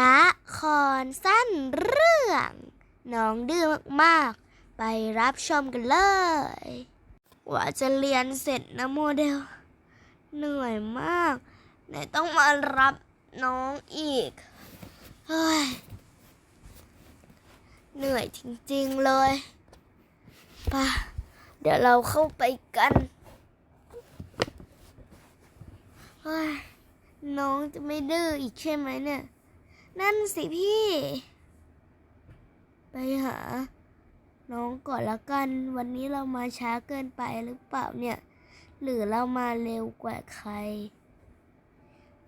ละครสั้นเรื่องน้องดื้อมากๆ ไปรับชมกันเลยกว่าจะเรียนเสร็จนะโมเดล เหนื่อยมากไหนต้องมารับน้องอีกเฮ้ยเหนื่อยจริงๆเลยป่ะเดี๋ยวเราเข้าไปกันเฮ้ยน้องจะไม่ดื้ออีกใช่ไหมเนี่ย นั่นสิพี่ ไปหา น้องก่อนละกัน วันนี้เรามาช้าเกินไปหรือเปล่าเนี่ย หรือเรามาเร็วกว่าใคร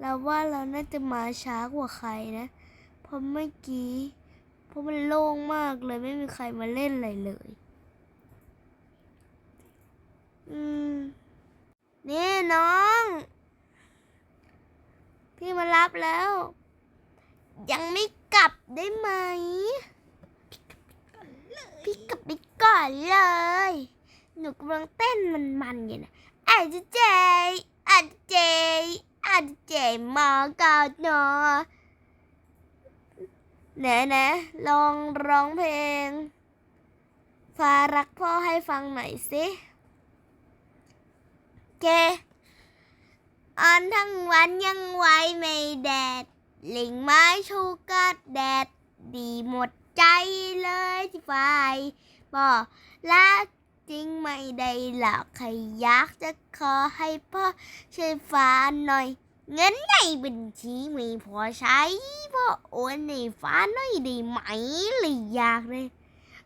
เราว่าเราน่าจะมาช้ากว่าใครนะ เพราะเมื่อกี้ เพราะมันโล่งมากเลยไม่มีใครมาเล่นอะไรเลย อืม นี่น้อง พี่มารับแล้ว ยังไม่กลับได้ไหม พี่กลับไปก่อนเลย หนูกำลังเต้นมันๆอยู่นะอาจจะเจอาจจะเจอาจจะเจมอกาโนไหนนะลองร้องเพลง ฟ้ารักพ่อให้ฟังหน่อยสิเกออนทั้งวันยังไหวไม่แดด ลิงไม้ชูกัดแดด ดีหมดใจเลยที่ไฟบอกรักจริงไม่ได้หลอกใครอยากจะขอให้พ่อช่วยฟ้าหน่อย เงินในบัญชีไม่พอใช้พ่อโอนในฟ้าหน่อยได้ไหมเลยอยากเลย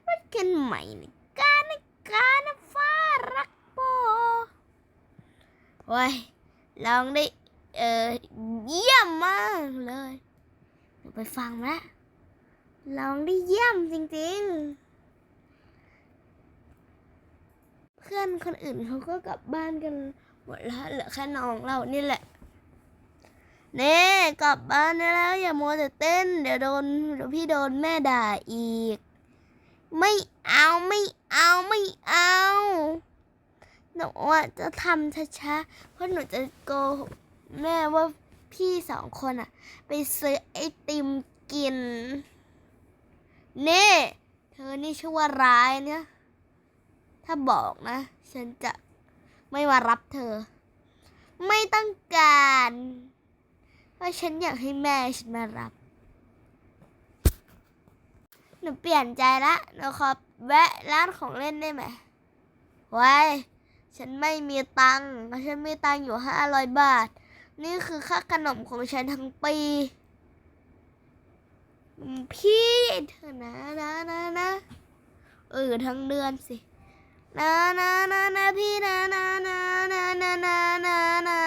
รักกันใหม่ในการในการนะฟ้ารักพ่อโอ้ยลองได้เออ เยี่ยมมากเลยเดี๋ยวไปฟังละลองได้เยี่ยมจริงๆ เพื่อนคนอื่นเขาก็กลับบ้านกันหมดแล้วเหลือแค่น้องเรานี่แหละเน่กลับบ้านได้แล้ว อย่ามัวแต่เต้น เดี๋ยวโดนเดี๋ยวพี่โดนแม่ด่าอีก ไม่เอาไม่เอาไม่เอาหนูจะทำช้าๆเพราะหนูจะโกหกแม่ว่า พี่สองคนอะไปซื้อไอติมกิน นี่เธอนี่ชื่วร้ายเนี่ย ถ้าบอกนะ ฉันจะไม่มารับเธอ ไม่ต้องการเพราะฉันอยากให้แม่ฉันมารับ หนูเปลี่ยนใจละหนูขอแวะร้านของเล่นได้ไหมไว้ฉันไม่มีตังค์ฉันมีตังค์อยู่ห้าร้อยบาท นี่คือค่าขนมของฉันทั้งปีพี่เธอนะนะนะนะเออทั้งเดือนสินะนะนะนะพี่นะนะนะนะนะนะนะนะ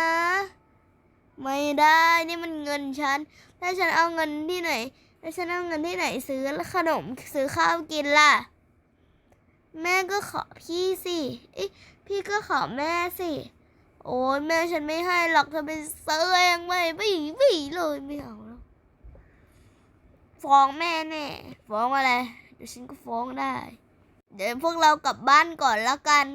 ไม่ได้นี่มันเงินฉันถ้าฉันเอาเงินที่ไหนถ้าฉันเอาเงินที่ไหนซื้อขนมซื้อข้าวกินล่ะ แม่ก็ขอพี่สิเอ้พี่ก็ขอแม่สิ โอ้ยแม่ฉันไม่ให้หรอกเธอเป็นเซื้อเองไม่ไม่ไม่เลยไม่เอาแล้วฟ้องแม่แน่ฟ้องอะไร เดี๋ยวฉันก็ฟ้องได้ เดี๋ยวพวกเรากลับบ้านก่อนแล้วกัน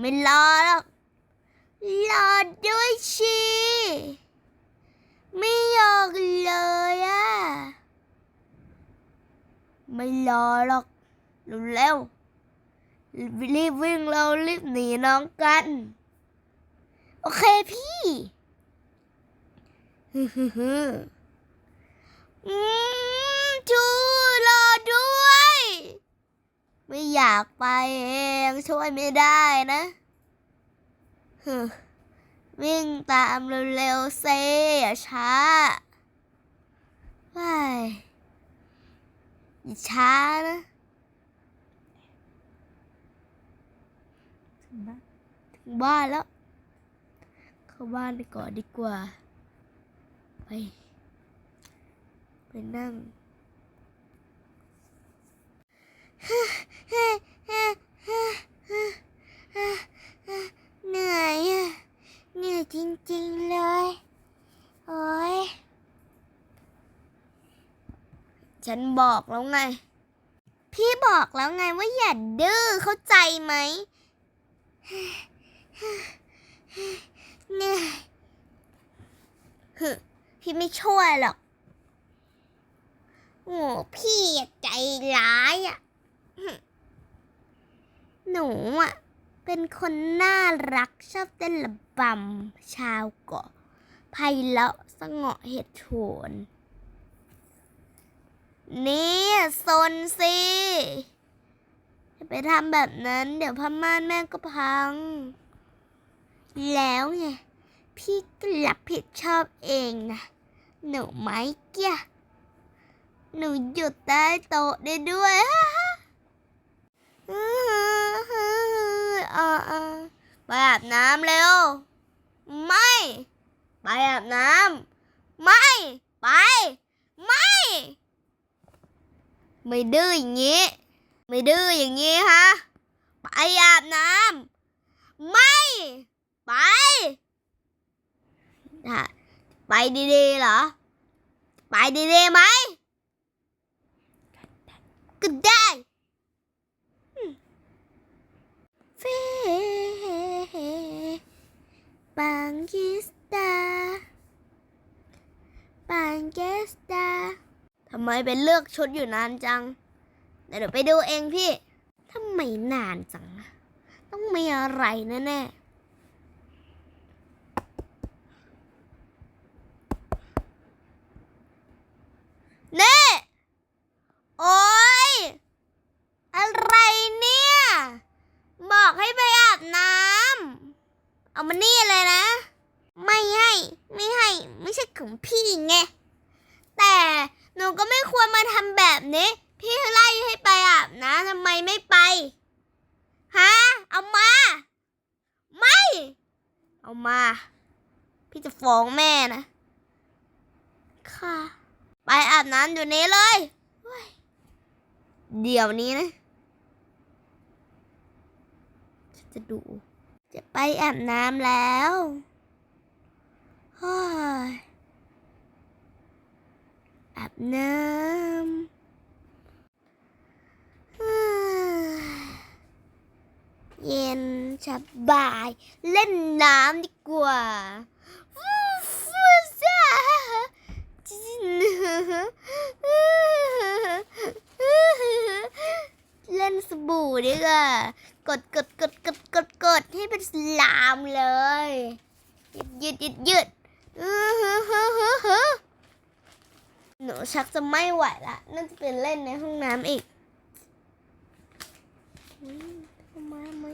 ไม่รอหรอกรอด้วยชีไม่ยอกเลยอะไม่รอหรอกเร็วรีบวิ่งเรารีบหนีน้องกัน โอเคพี่ฮึฮึฮึ ไม่อยากไปเองช่วยไม่ได้นะวิ่งตามเร็วๆเซอย่าช้าว้ายอย่าช้านะถึงบ้านถึงบ้านแล้ว เข้าบ้านไปก่อนดีกว่า ไป ไปนั่ง เหนื่อยอะเหนื่อยจริงๆเลย โอ้ยฉันบอกแล้วไง พี่บอกแล้วไงว่าอย่าดื้อเข้าใจไหมเหนื่อยฮึพี่ไม่ช่วยหรอกโอ้พี่ใจร้ายอะ หนูอะ เป็นคนน่ารักชอบเต้นระบำชาวเกาะไพเราะสงอเหตุผลนี่ซนสิไปทำแบบนั้น เดี๋ยวพม่านแม่ก็พัง แล้วไง พี่ก็รับผิดชอบเองนะ หนูไหมเกี้ยหนูหยุดใต้โต๊ะได้ด้วย ไปอาบน้ำเร็ว ไม่ ไปอาบน้ำไม่ ไป ไม่ ไม่ดื้ออย่างนี้ ไม่ดื้ออย่างนี้ฮะ ไปอาบน้ำไม่ ไปถ้าไปดีๆเหรอ ไปดีๆไหมก็ได้ เฟปังกิสตาปังเกสตาทำไมเป็นเลือกชุดอยู่นานจัง เดี๋ยวไปดูเองพี่ทำไมนานจัง ต้องมีอะไรแน่ๆเน่ โอ๊ย อะไรเนี่ย บอกให้ไปอาบน้ำ เอามานี่เลยนะ ไม่ให้ ไม่ให้ ไม่ใช่ของพี่ไง แต่หนูก็ไม่ ควรมาทำแบบนี้ พี่ไล่ให้ไปอาบน้ำทำไมไม่ไป ฮะ เอามา ไม่ เอามา พี่จะฟ้องแม่นะ ค่ะ ไปอาบน้ำอยู่นี้เลยเฮ้ยเดี๋ยวนี้นะ จะดู จะไปอาบน้ำแล้วเฮ้ย อาบน้ำเย็นสบาย เล่นน้ำดีกว่าฟูฟูซ่าเล่นสบู่ดีกว่ากดกดกดกดกดกดให้เป็นสลามเลย ยืดยืดยืดยืดหนู ชักจะไม่ไหวละน่าจะเป็นเล่นในห้องน้ำอีกอมทำไมไหม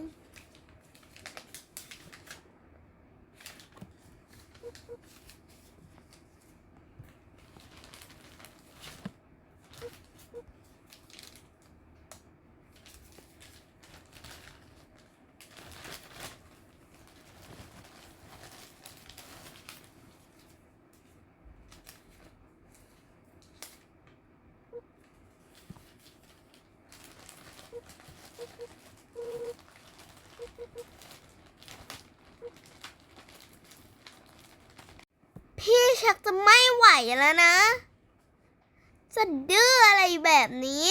พี่ชัก จะไม่ไหวแล้วนะ จะดื้ออะไรแบบนี้